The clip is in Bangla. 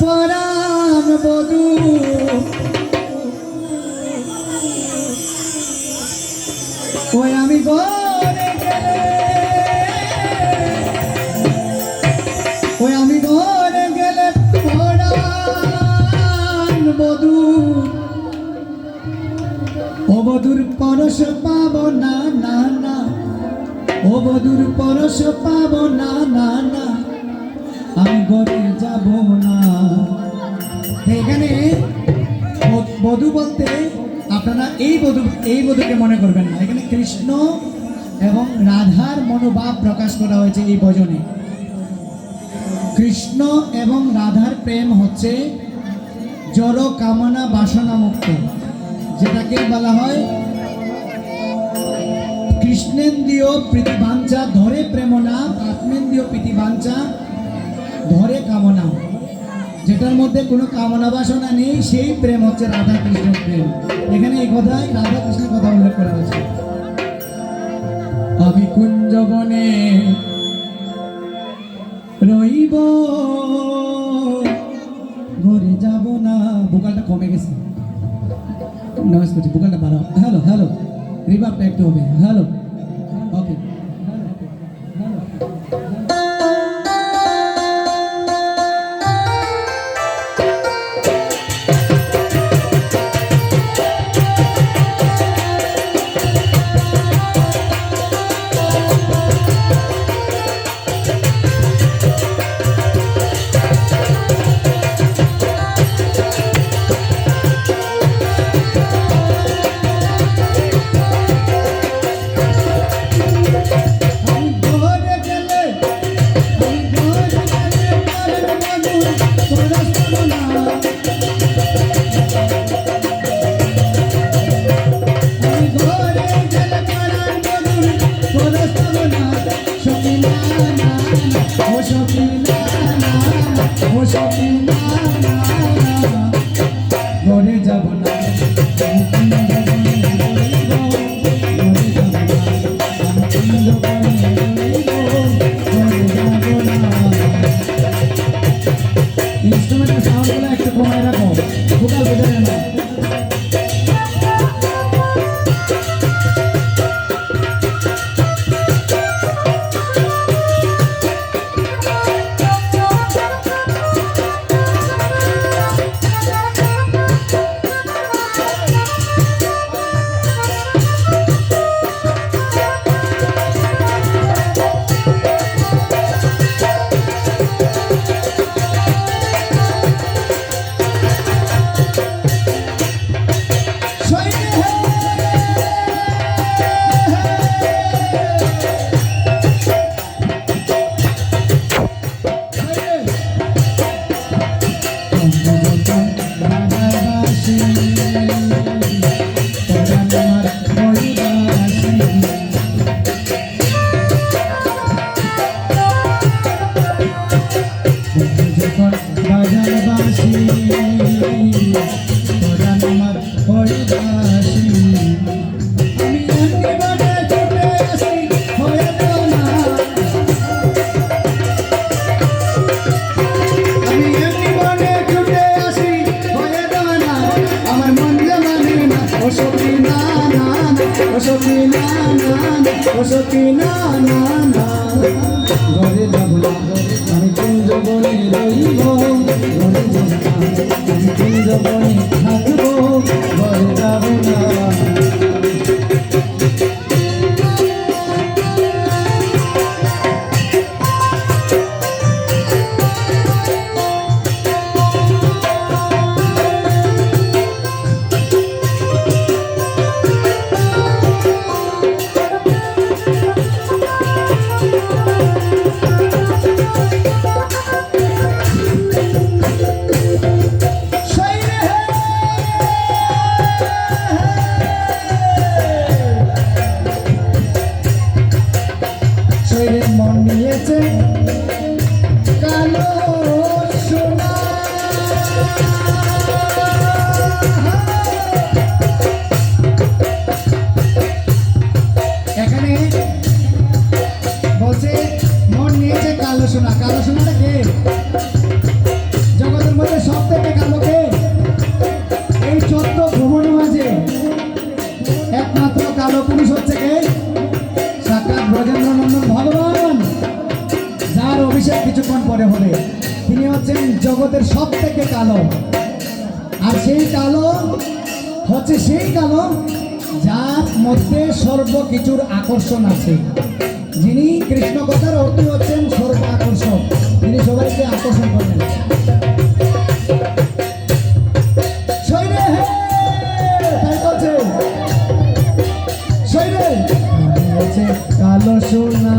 পরাণ বধু। ওই আমি ঘরে গেলে। আমি ঘরে গেলে পরাণ বধু। পরশ পাব না না না। ও বধুর পরশ পাব না না না। আমি ঘরে যাব না। এখানে বধূ বলতে আপনারা এই বধূ, এই বধূকে মনে করবেন না। এখানে কৃষ্ণ এবং রাধার মনোভাব প্রকাশ করা হয়েছে এই ভজনে। কৃষ্ণ এবং রাধার প্রেম হচ্ছে জড় কামনা বাসনা মুক্ত যেটাকে বলা হয় কৃষ্ণেন্দ্রীয় প্রীতিবাঞ্ছা ধরে প্রেমনা, আত্মেন্দ্রীয় প্রীতিবাঞ্ছা ধরে কামনা। যেটার মধ্যে কোনো কামনা বাসনা নেই, সেই প্রেম হচ্ছে রাধা কৃষ্ণের প্রেম। এখানে এই কথাই রাধা কৃষ্ণের কথা উল্লেখ করা হয়েছে। আমি কুঞ্জবনে রইব, ঘরে যাব না। বোকালটা কমে গেছে। নয়েস করছি বোকালটা বাড়াও। Hello hello. রিভাবটা একটু হবে হ্যালো ওকে আমি ইনস্ট্রুমেন্টের সাউন্ডগুলো একটু কমায় রাখো। ভোকাল বোঝা যায় না। আমি একেবারে ছুটে আসি হয়ে না কালো সোনাটা কে জগতের মধ্যে সব থেকে কালো কে এই চোদ্দ ভুবন মাঝে একমাত্র কালো পুরুষ হচ্ছে কে? সাক্ষাৎ ব্রজেন্দ্র নন্দন ভগবান, যার অভিষেক কিছুক্ষণ পরে হবে। তিনি হচ্ছেন জগতের সব থেকে কালো। আর সেই কালো হচ্ছে সেই কালো যার মধ্যে সর্বকিছুর আকর্ষণ আছে। যিনি কৃষ্ণ কথার অর্থ হচ্ছেন সর্ব আকর্ষক তিনি সবাইকে আকর্ষণ করেন! কালো সোনা।